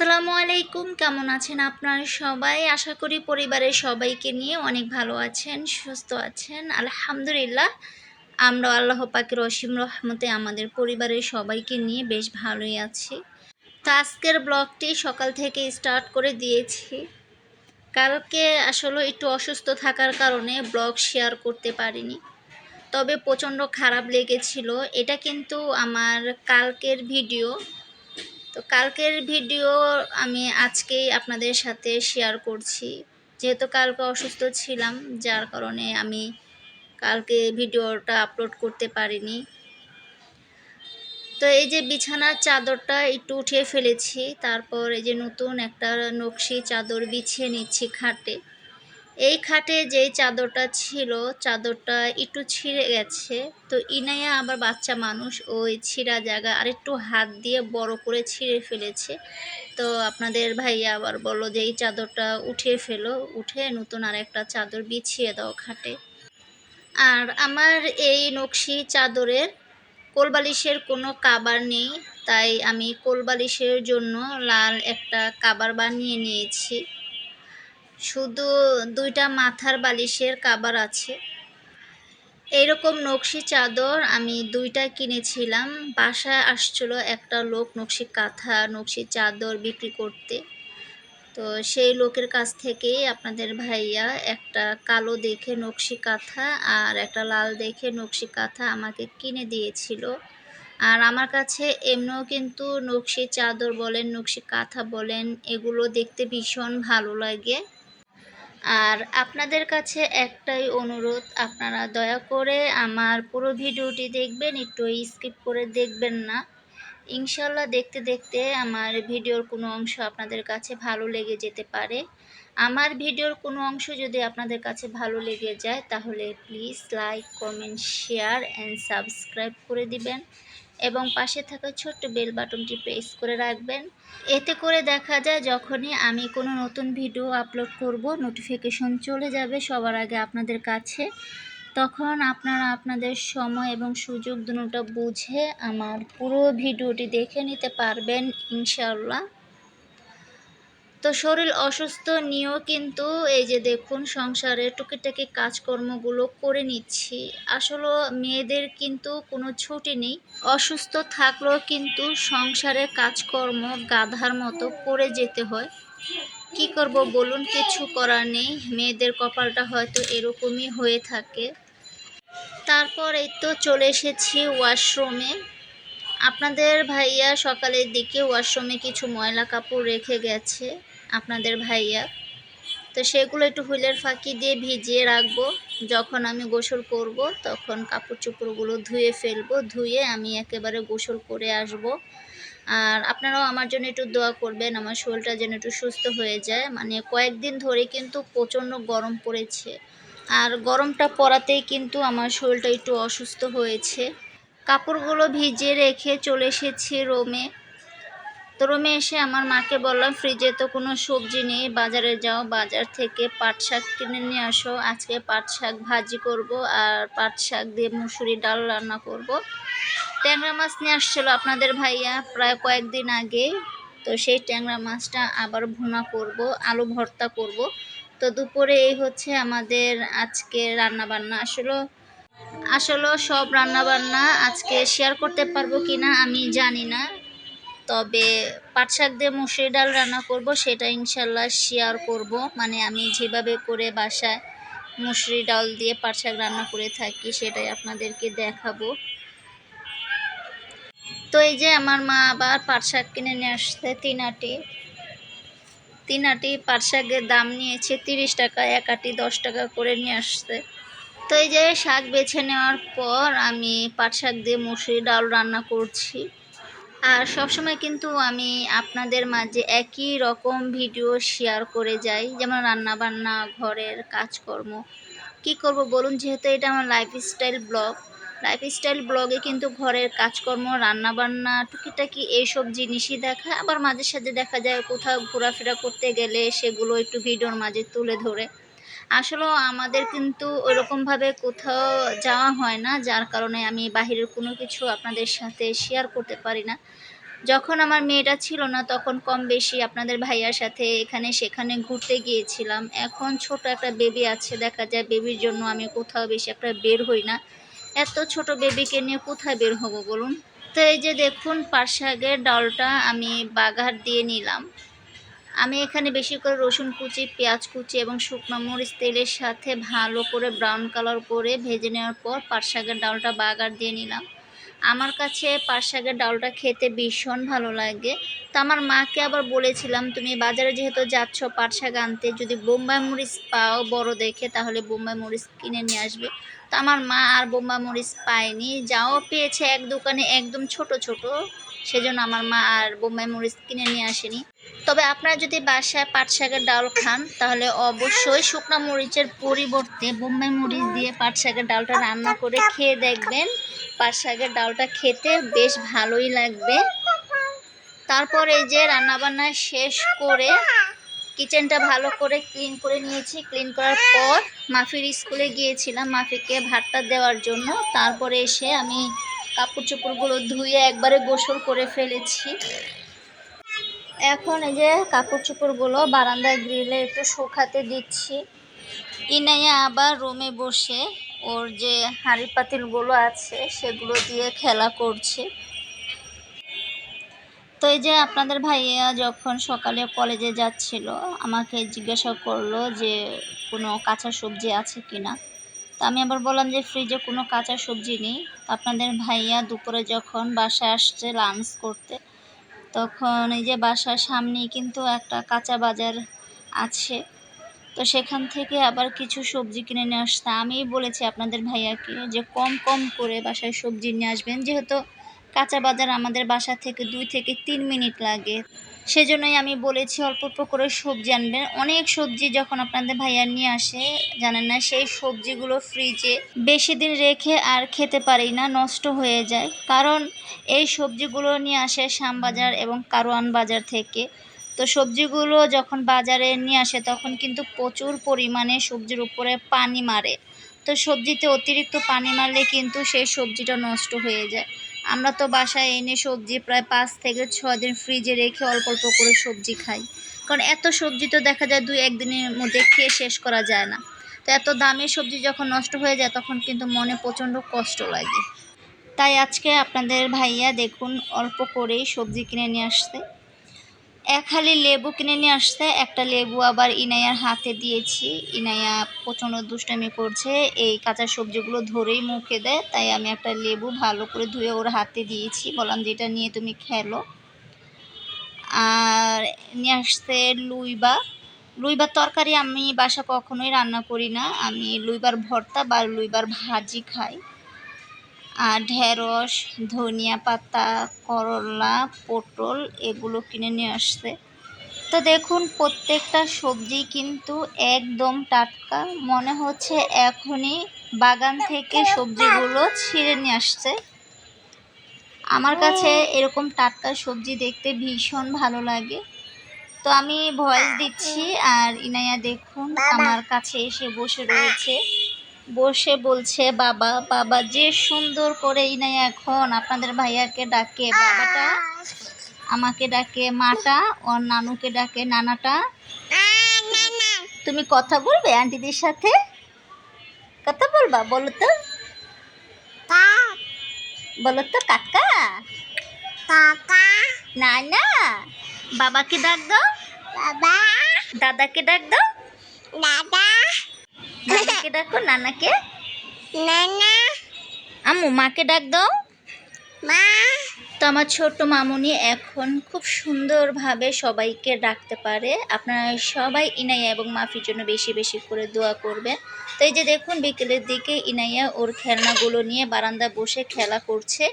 আসসালামু আলাইকুম কেমন আছেন আপনারা সবাই? আশা করি পরিবারের সবাইকে নিয়ে অনেক ভালো আছেন, সুস্থ আছেন। আলহামদুলিল্লাহ, আমরা আল্লাহ পাকের অসীম রহমতে আমাদের পরিবারের সবাইকে নিয়ে বেশ ভালোই আছি। তো আজকের ব্লগটি সকাল থেকে স্টার্ট করে দিয়েছি। কালকে আসলে একটু অসুস্থ থাকার কারণে ব্লগ শেয়ার করতে পারিনি। তবে প্রচণ্ড খারাপ লেগেছিল। এটা কিন্তু আমার কালকের ভিডিও। তো কালকের ভিডিও আমি আজকেই আপনাদের সাথে শেয়ার করছি। যেহেতু কালকে অসুস্থ ছিলাম, যার কারণে আমি কালকে ভিডিওটা আপলোড করতে পারিনি। তো এই যে বিছানার চাদরটা একটু উঠিয়ে ফেলেছি, তারপর এই যে নতুন একটা নকশি চাদর বিছিয়ে নিচ্ছি খাটে। এই খাটে যেই চাদরটা ছিল, চাদরটা একটু ছিঁড়ে গেছে। তো ইনায়া আবার বাচ্চা মানুষ, ওই ছিঁড়া জায়গা আর একটু হাত দিয়ে বড় করে ছিঁড়ে ফেলেছে। তো আপনাদের ভাইয়া আবার বলল যে এই চাদরটা উঠিয়ে ফেলো, উঠে নতুন আর একটা চাদর বিছিয়ে দাও খাটে। আর আমার এই নকশি চাদরের কোলবালিশের কোনো কাবার নেই, তাই আমি কোলবালিশের জন্য লাল একটা কাবার বানিয়ে নিয়েছি। শুধু দুইটা মাথার বালিশের কাবার আছে। এইরকম নকশি চাদর আমি দুইটা কিনেছিলাম। বাসায় আসছিল একটা লোক নকশি কাঁথা, নকশি চাদর বিক্রি করতে। তো সেই লোকের কাছ থেকেই আপনাদের ভাইয়া একটা কালো দেখে নকশি কাঁথা আর একটা লাল দেখে নকশি কাঁথা আমাকে কিনে দিয়েছিল। আর আমার কাছে এমনিও কিন্তু নকশি চাদর বলেন, নকশি কাঁথা বলেন, এগুলো দেখতে ভীষণ ভালো লাগে। আর আপনাদের কাছে একটাই অনুরোধ, আপনারা দয়া করে আমার পুরো ভিডিওটি দেখবেন, একটু স্কিপ করে দেখবেন না। ইনশাল্লাহ দেখতে দেখতে আমার ভিডিওর কোনো অংশ আপনাদের কাছে ভালো লেগে যেতে পারে। আমার ভিডিওর কোনো অংশ যদি আপনাদের কাছে ভালো লেগে যায়, তাহলে please like, comment, share and subscribe করে দিবেন। এবং পাশে থাকা ছোট্ট বেল বাটনটি প্রেস করে রাখবেন। এতে করে দেখা যায় যখনই আমি কোনো নতুন ভিডিও আপলোড করব, নোটিফিকেশন চলে যাবে সবার আগে আপনাদের কাছে। তখন আপনারা আপনাদের সময় এবং সুযোগ দুটোটা বুঝে আমার পুরো ভিডিওটি দেখে নিতে পারবেন ইনশাল্লাহ তো শরীর অসুস্থ নিয়েও কিন্তু এই যে দেখুন সংসারে টুকিটাকি কাজকর্মগুলো করে নিচ্ছি। আসলে মেয়েদের কিন্তু কোনো ছুটি নেই। অসুস্থ থাকলেও কিন্তু সংসারে কাজকর্ম গাধার মতো করে যেতে হয়। কি করব বলুন? কিছু করার নেই। মেয়েদের কপালটা হয়তো এরকমই হয়ে থাকে। তারপর এই তো চলে এসেছি ওয়াশরুমে। আপনাদের ভাইয়া সকালের দিকে ওয়াশরুমে কিছু ময়লা কাপড় রেখে গেছে। আপনাদের ভাইয়া। তো সেগুলো একটু হুইলের ফাঁকি দিয়ে ভিজিয়ে রাখব। যখন আমি গোসল করব, তখন কাপড় চোপড়গুলো ধুয়ে ফেলব। ধুয়ে আমি একেবারে গোসল করে আসব। আর আপনারাও আমার জন্য একটু দোয়া করবেন, আমার শরীরটা যেন একটু সুস্থ হয়ে যায়। মানে কয়েকদিন ধরে কিন্তু প্রচণ্ড গরম পড়েছে। আর গরমটা পড়াতেই কিন্তু আমার শরীরটা একটু অসুস্থ হয়েছে। কাপড়গুলো ভিজিয়ে রেখে চলে এসেছি রোমে। তো রুমে এসে আমার মাকে বললাম ফ্রিজে তো কোনো সবজি নেই, বাজারে যাও, বাজার থেকে পাট শাক কিনে নিয়ে আসো। আজকে পাট শাক ভাজি করব আর পাট শাক দিয়ে মুসুরি ডাল রান্না করব। ট্যাংরা মাছ নিয়ে আসছিল আপনাদের ভাইয়া প্রায় কয়েকদিন আগে। তো সেই ট্যাংরা মাছটা আবার ভুনা করব, আলু ভর্তা করব। তো দুপুরে এই হচ্ছে আমাদের আজকে রান্না বান্না আসলে আসলে সব রান্না বান্না আজকে শেয়ার করতে পারব কিনা আমি জানি না। তবে পাট শাক দিয়ে মুসুরি ডাল রান্না করব, সেটা ইনশাল্লাহ শেয়ার করব। মানে আমি যেভাবে করে বাসায় মুসুরি ডাল দিয়ে পাট শাক রান্না করে থাকি, সেটাই আপনাদেরকে দেখাবো। তো এই যে আমার মা আবার পাট শাক কিনে নিয়ে আসছে তিন আটি। তিন আটি পাট শাকের দাম নিয়েছে তিরিশ টাকা, এক আটি দশ টাকা করে নিয়ে আসছে। তো এই যে শাক বেছে নেওয়ার পর আমি পাট শাক দিয়ে মুসুরি ডাল রান্না করছি। আর সবসময় কিন্তু আমি আপনাদের মাঝে একই রকম ভিডিও শেয়ার করে যাই। যেমন রান্না বান্না ঘরের কাজকর্ম। কি করব বলুন? যেহেতু এটা আমার লাইফস্টাইল ব্লগ লাইফস্টাইল ব্লগে কিন্তু ঘরের কাজকর্ম রান্না বান্না টুকিটাকি এইসব জিনিসই দেখা। আবার মাঝে সাঝে দেখা যায় কোথাও ঘোরাফেরা করতে গেলে সেগুলো একটু ভিডিওর মাঝে তুলে ধরে। আসলেও আমাদের কিন্তু ওইরকমভাবে কোথাও যাওয়া হয় না, যার কারণে আমি বাহিরের কোনো কিছু আপনাদের সাথে শেয়ার করতে পারি না। যখন আমার মেয়েটা ছিল না, তখন কম বেশি আপনাদের ভাইয়ার সাথে এখানে সেখানে ঘুরতে গিয়েছিলাম। এখন ছোট একটা বেবি আছে, দেখা যায় বেবির জন্য আমি কোথাও বেশি একটা বের হই না। এত ছোট বেবিকে নিয়ে কোথায় বের হব বলুন? তো এই যে দেখুন পাট শাকের ডালটা আমি বাগার দিয়ে নিলাম। আমি এখানে বেশি করে রসুন কুচি, পেঁয়াজ কুচি এবং শুকনো মরিচ তেলের সাথে ভালো করে ব্রাউন কালার করে ভেজে নেওয়ার পর পাট শাকের ডালটা বাগার দিয়ে নিলাম। আমার কাছে পাট শাকের ডালটা খেতে ভীষণ ভালো লাগে। তো আমার মাকে আবার বলেছিলাম, তুমি বাজারে যেহেতু যাচ্ছ পাট শাক আনতে, যদি বোম্বাই মরিচ পাও বড় দেখে, তাহলে বোম্বাই মরিচ কিনে নিয়ে আসবে। তো আমার মা আর বোম্বাই মরিচ পায়নি, যাও পেয়েছে এক দোকানে একদম ছোট ছোট, সেজন্য আমার মা আর বোম্বাই মরিচ কিনে নিয়ে আসেনি। তবে আপনারা যদি বাসায় পাট শাকের ডাল খান, তাহলে অবশ্যই শুকনো মরিচের পরিবর্তে বোম্বে মরিচ দিয়ে পাট শাকের ডালটা রান্না করে খেয়ে দেখবেন। পাট শাকের ডালটা খেতে বেশ ভালোই লাগবে। তারপর এই যে রান্নাবান্না শেষ করে কিচেনটা ভালো করে ক্লিন করে নিয়েছি। ক্লিন করার পর মাফির স্কুলে গিয়েছিলাম মাফিকে ভাতটা দেওয়ার জন্য। তারপরে এসে আমি কাপড় চোপড়গুলো ধুয়ে একবারে গোসল করে ফেলেছি। এখন এই যে কাপড় চোপড়গুলো বারান্দায় গ্রিলে একটু শুকাতে দিচ্ছি। ইনাইয়া আবার রুমে বসে ওর যে হাঁড়ি পাতিলগুলো আছে সেগুলো দিয়ে খেলা করছে। তো এই যে আপনাদের ভাইয়া যখন সকালে কলেজে যাচ্ছিল, আমাকে জিজ্ঞাসা করল যে কোনো কাঁচা সবজি আছে কি না তো আমি আবার বললাম যে ফ্রিজে কোনো কাঁচা সবজি নেই। আপনাদের ভাইয়া দুপুরে যখন বাসায় আসছে লাঞ্চ করতে তখন এই যে বাসার সামনেই কিন্তু একটা কাঁচা বাজার আছে। তো সেখান থেকে আবার কিছু সবজি কিনে নিয়ে আসতাম। আমি বলেছি আপনাদের ভাইয়াকে যে কম কম করে বাসায় সবজি নিয়ে আসবেন। যেহেতু কাঁচা বাজার আমাদের বাসা থেকে দুই থেকে তিন মিনিট লাগে। সেজন্যই আমি বলেছি অল্প অল্প করে সবজি আনবেন। অনেক সবজি যখন আপনাদের ভাইয়া নিয়ে আসে, জানেন না, সেই সবজিগুলো ফ্রিজে বেশি দিন রেখে আর খেতে পারি না, নষ্ট হয়ে যায়। কারণ এই সবজিগুলো নিয়ে আসে শ্যামবাজার এবং কারওয়ান বাজার থেকে। তো সবজিগুলো যখন বাজারে নিয়ে আসে, তখন কিন্তু প্রচুর পরিমাণে সবজির উপরে পানি মারে। তো সবজিতে অতিরিক্ত পানি মারলে কিন্তু সেই সবজিটা নষ্ট হয়ে যায়। আমরা তো বাসায় এনে সবজি প্রায় পাঁচ থেকে ছ দিন ফ্রিজে রেখে অল্প অল্প করে সবজি খাই। কারণ এত সবজি তো দেখা যায় দুই একদিনের মধ্যে খেয়ে শেষ করা যায় না। তো এত দামি সবজি যখন নষ্ট হয়ে যায়, তখন কিন্তু মনে প্রচণ্ড কষ্ট লাগে। তাই আজকে আপনাদের ভাইয়া দেখুন অল্প করেই সবজি কিনে নিয়ে আসতে এক হালি লেবু কিনে নিয়ে আসতে একটা লেবু আবার ইনায়ার হাতে দিয়েছি। ইনায়া প্রচণ্ড দুষ্টামি করছে, এই কাঁচা সবজিগুলো ধরেই মুখে দেয়, তাই আমি একটা লেবু ভালো করে ধুয়ে ওর হাতে দিয়েছি, বললাম যে এটা নিয়ে তুমি খেলো। আর নিয়ে আসতে লুইবা। লুইবার তরকারি আমি বাসা কখনোই রান্না করি না, আমি লুইবার ভর্তা বা লুইবার ভাজি খাই। ঢেঁড়স, ধনিয়া পাতা, করলা, পটল এগুলো কিনে নিয়ে আসছে। তো দেখুন, প্রত্যেকটা সবজি কিন্তু একদম টাটকা। মনে হচ্ছে এখনই বাগান থেকে সবজিগুলো ছিঁড়ে নিয়ে আসছে। আমার কাছে এরকম টাটকা সবজি দেখতে ভীষণ ভালো লাগে। তো আমি ভয়েস দিচ্ছি আর ইনায়া দেখুন আমার কাছে এসে বসে রয়েছে। বসে বলছে বাবা বাবা যে সুন্দর করে ইনায়া এখন আপনাদের ভাইয়াকে ডাকে। বাবাটা আমাকে ডাকে মাটা ওর নানুকে ডাকে নানাটা। তুমি কথা বলবে আন্টিদের সাথে? কথা বলবা বলো তো। বলো তো কাকা। না না বাবাকে ডাক দাও। বাবা। দাদাকে ডাক দাও। নানাকে ডাকো নানাকে। আম্মু মাকে ডাক দাও। তো আমার ছোট্ট মামুনি এখন খুব সুন্দরভাবে সবাইকে ডাকতে পারে। আপনারা সবাই ইনাইয়া এবং মাফির জন্য বেশি বেশি করে দোয়া করবেন। তো এই যে দেখুন বিকেলের দিকে ইনাইয়া ওর খেলনাগুলো নিয়ে বারান্দায় বসে খেলা করছে।